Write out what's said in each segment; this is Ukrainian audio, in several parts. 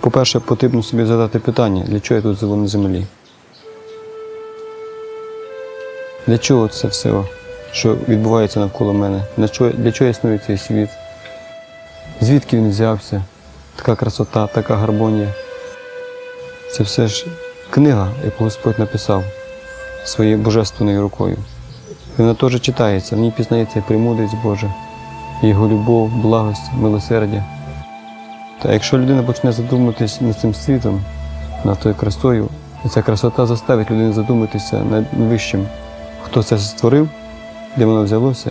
По-перше, потрібно собі задати питання, для чого я тут живу на землі? Для чого це все, що відбувається навколо мене? Для чого, для чого існує цей світ? Звідки він взявся? Така красота, така гармонія. Це все ж книга, яку Господь написав своєю божественною рукою. Вона теж читається, в ній пізнається премудрість Божа, Його любов, благость, милосердя. Та якщо людина почне задуматись над цим світом, над тою красою, і ця красота заставить людину задуматися над вищим, хто це створив, де воно взялося.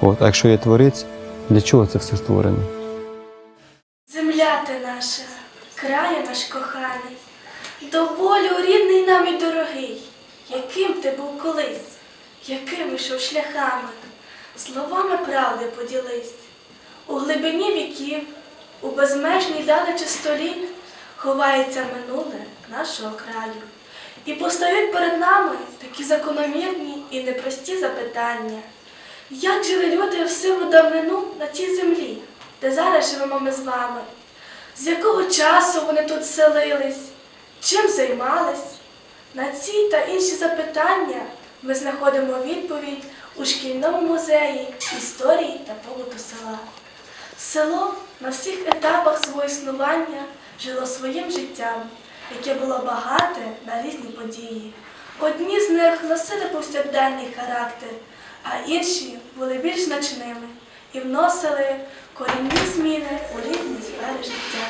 От, а якщо є творець, для чого це все створено? Земля ти наша, краю наш коханий, до болю рідний нам і дорогий, яким ти був колись, яким йшов шляхами, словами правди поділись. У глибині віків, у безмежній далечі століт ховається минуле нашого краю. І постають перед нами такі закономірні і непрості запитання. Як жили люди в сиву давнину на цій землі, де зараз живемо ми з вами? З якого часу вони тут селились? Чим займались? На ці та інші запитання ми знаходимо відповідь у шкільному музеї історії та побуту села. Село на всіх етапах свого існування жило своїм життям, яке було багате на різні події. Одні з них носили повсякденний характер, а інші були більш значними і вносили корінні зміни у різні сфери життя.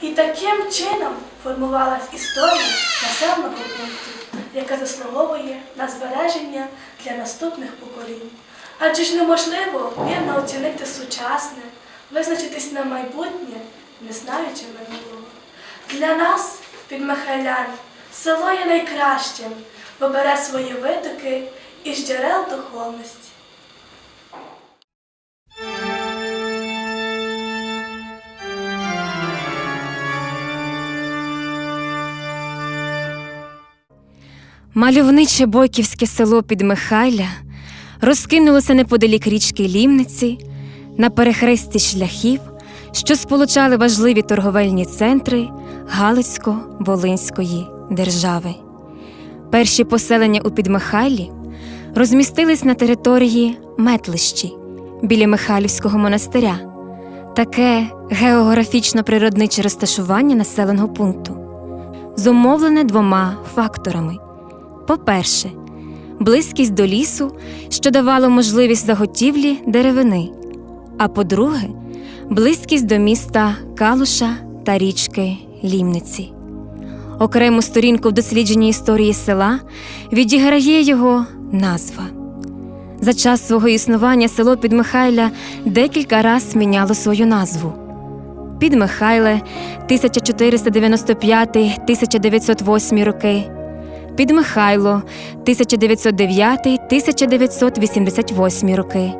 І таким чином формувалась історія населеного пункту, яка заслуговує на збереження для наступних поколінь. Адже ж неможливо вірно оцінити сучасне, визначитись на майбутнє, не знаючи минулого. Для нас, підмихайлян, село є найкращим, бо бере свої витоки із джерел духовності. Мальовниче бойківське село Підмихайля розкинулося неподалік річки Лімниці на перехресті шляхів, що сполучали важливі торговельні центри Галицько-Волинської держави. Перші поселення у Підмихайлі розмістились на території Метлищі біля Михайлівського монастиря. Таке географічно-природниче розташування населеного пункту зумовлене двома факторами. По-перше, близькість до лісу, що давало можливість заготівлі деревини. А по-друге, близькість до міста Калуша та річки Лімниці. Окрему сторінку в дослідженні історії села відіграє його назва. За час свого існування село Підмихайля декілька раз міняло свою назву. Підмихайле 1495-1908 роки, Підмихайло 1909-1988 роки,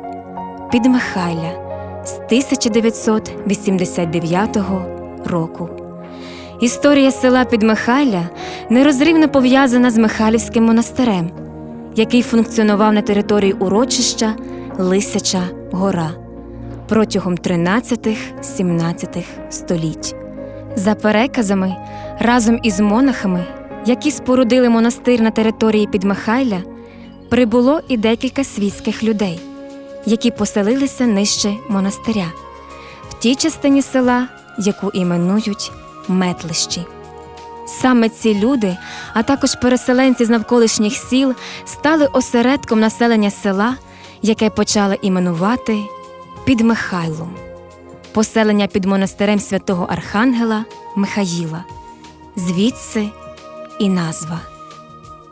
Підмихайля з 1989 року. Історія села Підмихайля нерозривно пов'язана з Михайлівським монастирем, який функціонував на території урочища Лисяча гора протягом 13-17 століть. За переказами, разом із монахами, які спорудили монастир на території Підмихайля, прибуло і декілька світських людей, які поселилися нижче монастиря, в тій частині села, яку іменують Метлищі. Саме ці люди, а також переселенці з навколишніх сіл, стали осередком населення села, яке почали іменувати Підмихайлом, поселення під монастирем святого Архангела Михаїла, звідси і назва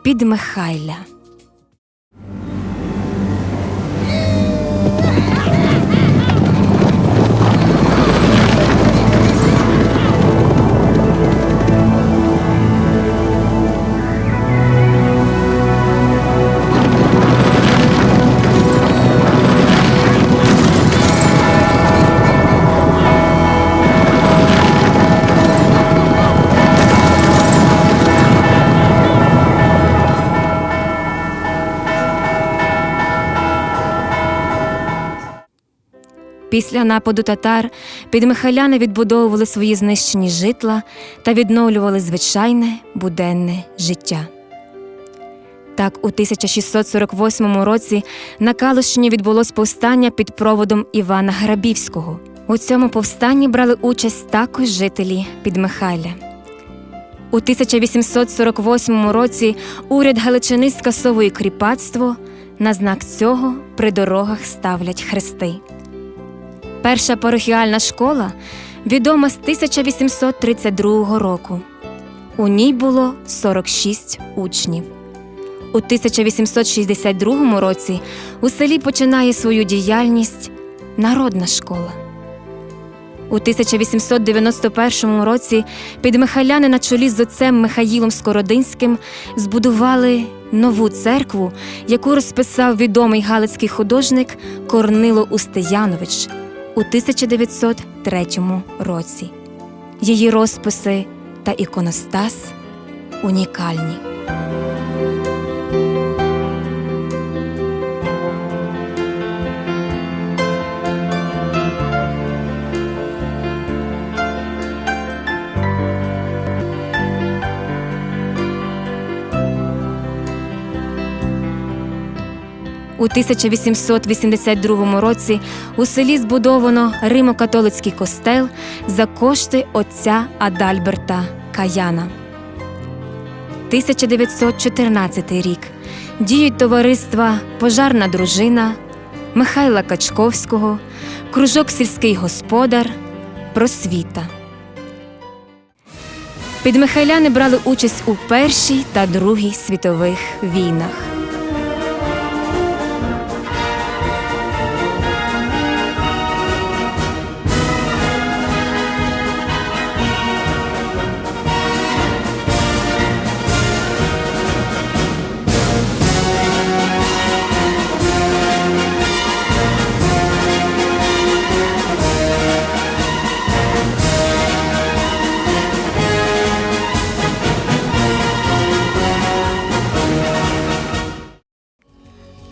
Підмихайля. Після нападу татар підмихайляни відбудовували свої знищені житла та відновлювали звичайне буденне життя. Так, у 1648 році на Калущині відбулось повстання під проводом Івана Грабівського. У цьому повстанні брали участь також жителі Підмихайля. У 1848 році уряд Галичини скасовує кріпацтво. На знак цього при дорогах ставлять хрести. Перша парохіальна школа відома з 1832 року. У ній було 46 учнів. У 1862 році у селі починає свою діяльність народна школа. У 1891 році підмихайляни на чолі з отцем Михаїлом Скородинським збудували нову церкву, яку розписав відомий галицький художник Корнило Устиянович у 1903 році. Її розписи та іконостас унікальні. У 1882 році у селі збудовано Римо-католицький костел за кошти отця Адальберта Каяна. 1914 рік діють товариства Пожарна дружина Михайла Качковського, Кружок сільський господар, Просвіта. Підмихайляни брали участь у Першій та Другій світових війнах.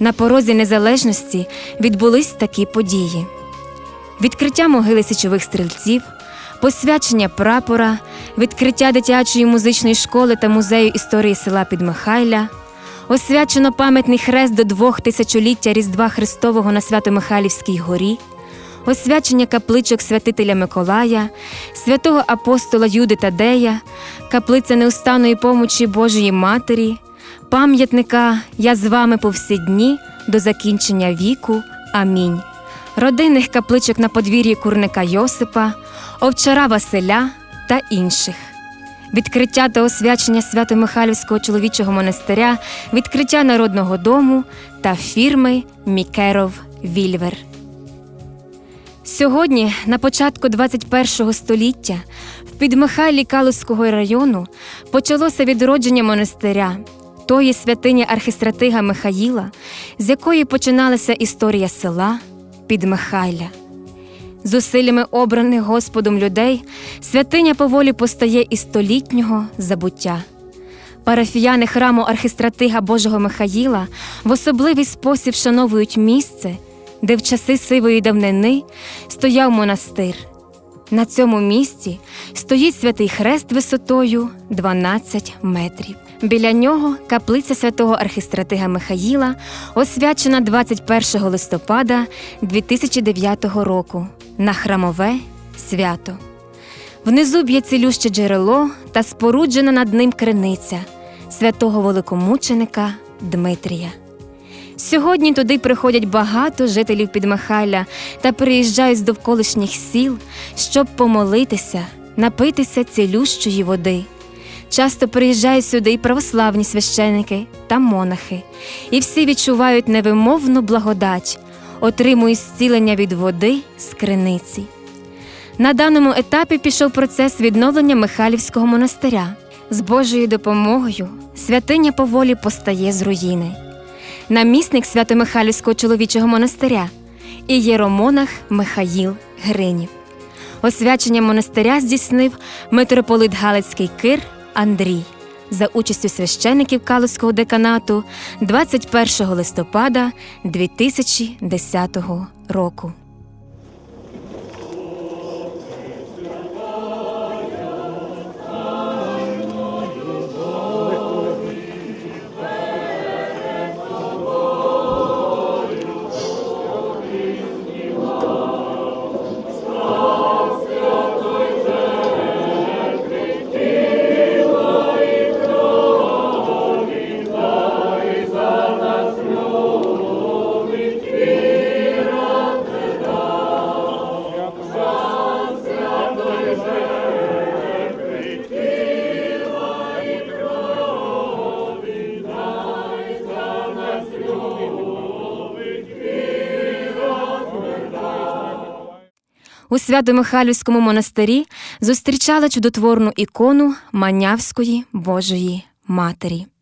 На порозі незалежності відбулись такі події: відкриття могили січових стрільців, посвячення прапора, відкриття дитячої музичної школи та музею історії села Підмихайля, освячено пам'ятний хрест до двох тисячоліття Різдва Христового на Свято-Михайлівській горі, освячення капличок святителя Миколая, святого апостола Юди Тадея, каплиця неустанної помочі Божої Матері пам'ятника Я з вами по всі дні до закінчення віку. Амінь. Родинних капличок на подвір'ї курника Йосипа, овчара Василя та інших. Відкриття та освячення Свято-Михайлівського чоловічого монастиря, відкриття народного дому та фірми Мікеров Вільвер. Сьогодні, на початку 21 століття, в Підмихайлі Калузького району почалося відродження монастиря, тої святині архистратига Михаїла, з якої починалася історія села Підмихайля. Зусиллями обраних Господом людей святиня поволі постає із столітнього забуття. Парафіяни храму архистратига Божого Михаїла в особливий спосіб вшановують місце, де в часи сивої давнини стояв монастир. На цьому місці стоїть святий хрест висотою 12 метрів. Біля нього каплиця святого архистратига Михаїла, освячена 21 листопада 2009 року на храмове свято. Внизу б'є цілюще джерело та споруджена над ним криниця святого великомученика Дмитрія. Сьогодні туди приходять багато жителів Підмихайля та приїжджають з довколишніх сіл, щоб помолитися, напитися цілющої води. Часто приїжджають сюди і православні священики та монахи, і всі відчувають невимовну благодать, отримують зцілення від води з криниці. На даному етапі пішов процес відновлення Михайлівського монастиря. З Божою допомогою святиня поволі постає з руїни. Намісник Свято-Михайлівського чоловічого монастиря і єромонах Михаїл Гринів. Освячення монастиря здійснив митрополит Галицький Кир Андрій за участю священиків Калузького деканату 21 листопада 2010 року. У Свято-Михайлівському монастирі зустрічали чудотворну ікону Манявської Божої Матері. –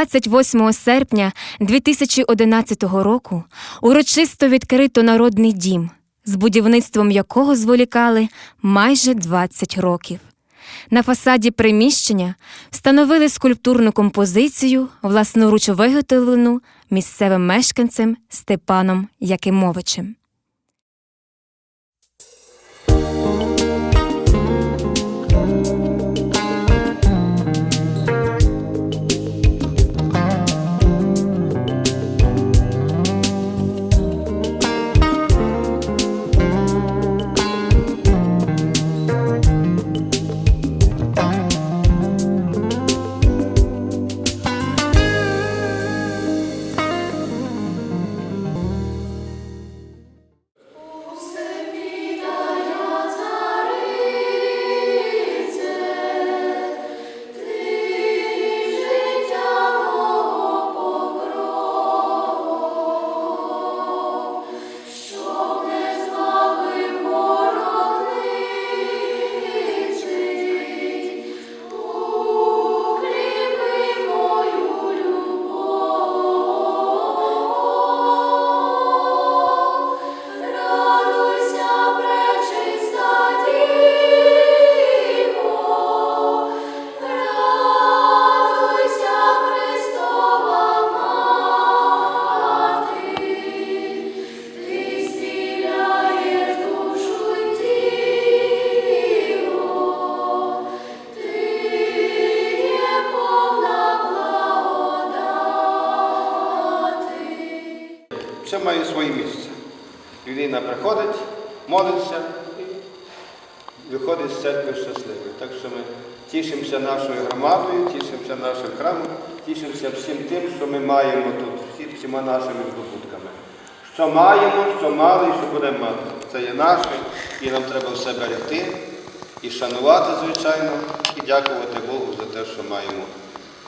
28 серпня 2011 року урочисто відкрито народний дім, з будівництвом якого зволікали майже 20 років. На фасаді приміщення встановили скульптурну композицію, власноруч виготовлену місцевим мешканцем Степаном Якимовичем. Своє місце. Людина приходить, молиться і виходить з церкви щасливою. Так що ми тішимося нашою громадою, тішимося нашим храмом, тішимося всім тим, що ми маємо тут, всіма нашими здобутками. Що маємо, що мали і що будемо мати. Це є наше, і нам треба все берегти і шанувати, звичайно, і дякувати Богу за те, що маємо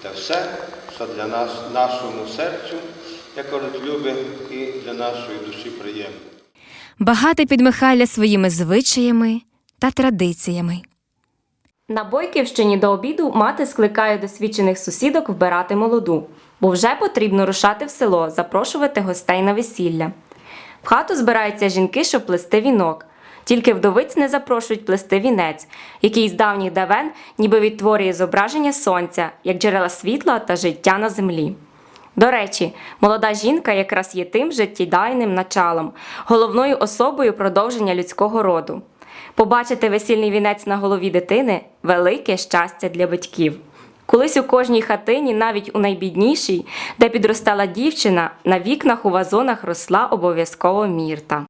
те все, що для нас, нашому серцю, як кажуть, любить і для нашої душі приємно. Багате підмихалля своїми звичаями та традиціями. На Бойківщині до обіду мати скликає досвідчених сусідок вбирати молоду, бо вже потрібно рушати в село, запрошувати гостей на весілля. В хату збираються жінки, щоб плести вінок. Тільки вдовиць не запрошують плести вінець, який з давніх давен ніби відтворює зображення сонця, як джерела світла та життя на землі. До речі, молода жінка якраз є тим життєдайним началом, головною особою продовження людського роду. Побачити весільний вінець на голові дитини велике щастя для батьків. Колись у кожній хатині, навіть у найбіднішій, де підростала дівчина, на вікнах у вазонах росла обов'язково мірта.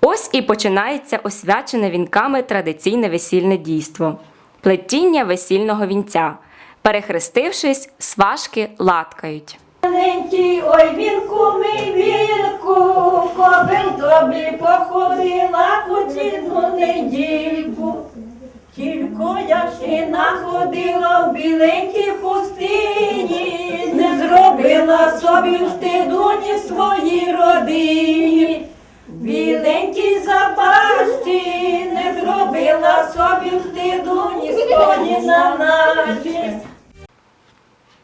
Ось і починається освячене вінками традиційне весільне дійство плетіння весільного вінця. Перехрестившись, сважки латкають. Маленький, ой, вінку, мій вінку, кобил тобі походила хоч одну недільку. Тільки я ще находила в біленькій хустині, не зробила собі встиду ні своїй родині. Біленькій запасті не зробила собі встиду, ніхто ні на наші.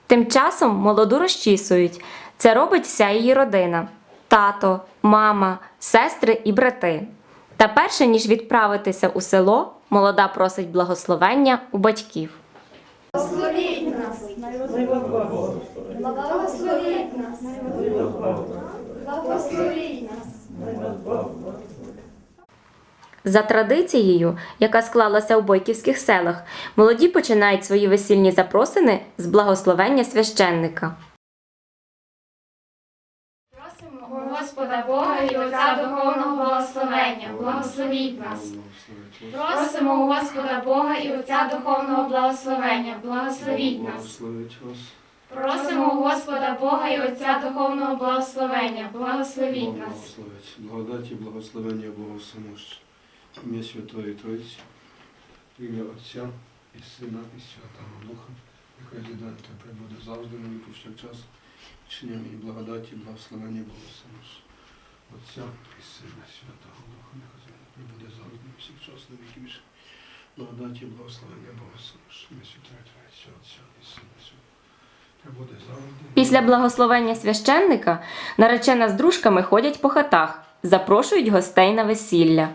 Тим часом молоду розчісують. Це робить вся її родина: тато, мама, сестри і брати. Та перше ніж відправитися у село, молода просить благословення у батьків. Благословіть нас. Благословіть нас. Благословіть нас. За традицією, яка склалася у бойківських селах, молоді починають свої весільні запросини з благословення священника. Просимо Господа Бога і Отця Духовного благословення, благословіть нас. Просимо Господа Бога і Отця Духовного благословення, благословіть нас. Просимо Господа Бога і Отця Духовного благословення, благословіть нас. Благодаті, благословення Бога Самощ. Ім'я Святої Троїці, ім'я Отця і Сина і Святого Духа, нехай зійде та прибуде завжди віку повсякчас. Чиня мені благодаті, благословення Самощ. Отця і Сина і Святого Духа, нехай прибуде завжди повсякчас на віки вічні. Благодаті, благословення Самощ. Ім'я Святої Троїці, Отця і Сина і Святого. Після благословення священника наречена з дружками ходять по хатах, запрошують гостей на весілля.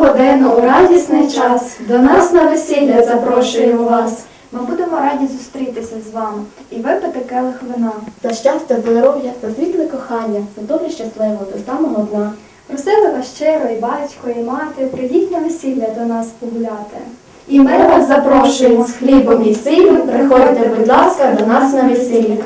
Годину у радісний час до нас на весілля запрошуємо вас. Ми будемо раді зустрітися з вами і випити келих вина. За щастя, здоров'я, за світле кохання, за долю щасливу до самого дна. Просили вас щиро і батько, і мати, прийдіть на весілля до нас погуляти. І ми вас запрошуємо з хлібом і сіллю. Приходьте, будь ласка, до нас на весілля.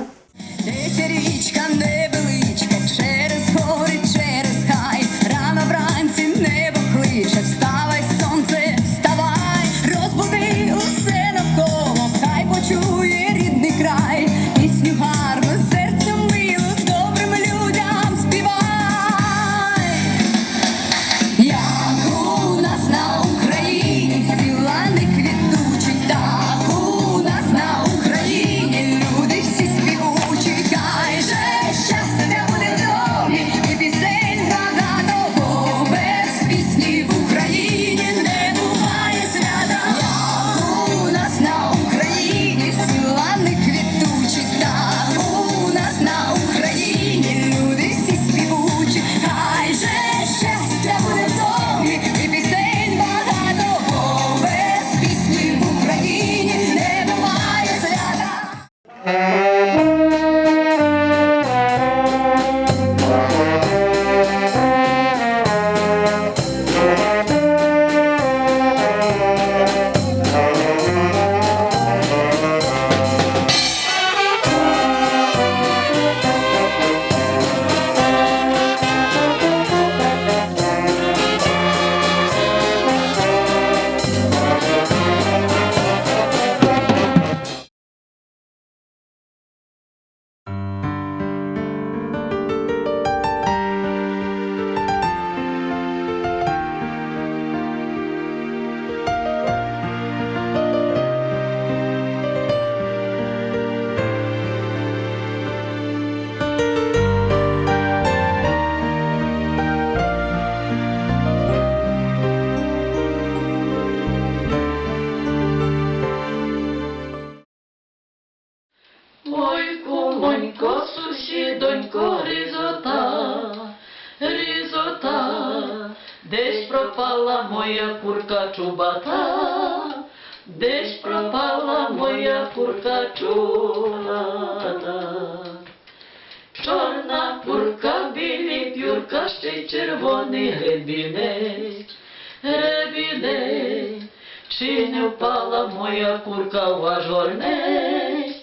Червоний гребінець, гребінець, чи не впала моя курка в ваш горнець?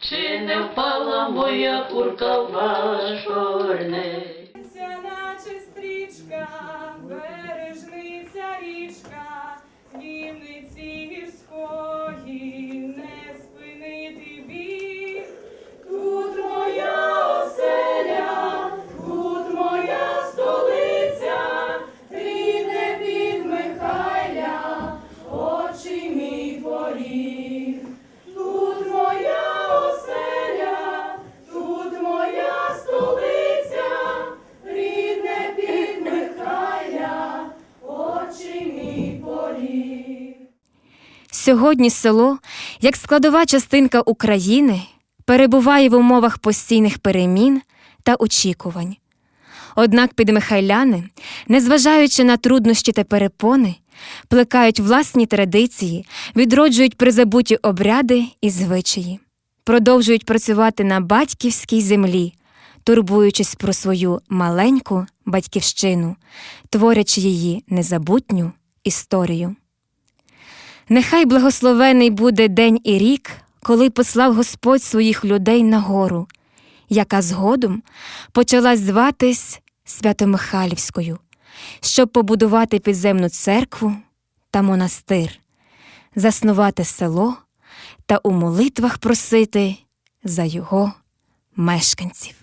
Чи не впала моя курка в ваш горнець? Сьогодні село, як складова частинка України, перебуває в умовах постійних перемін та очікувань. Однак підмихайляни, незважаючи на труднощі та перепони, плекають власні традиції, відроджують призабуті обряди і звичаї, продовжують працювати на батьківській землі, турбуючись про свою маленьку батьківщину, творячи її незабутню історію. Нехай благословений буде день і рік, коли послав Господь своїх людей на гору, яка згодом почалась зватись Святомихайлівською, щоб побудувати підземну церкву та монастир, заснувати село та у молитвах просити за його мешканців.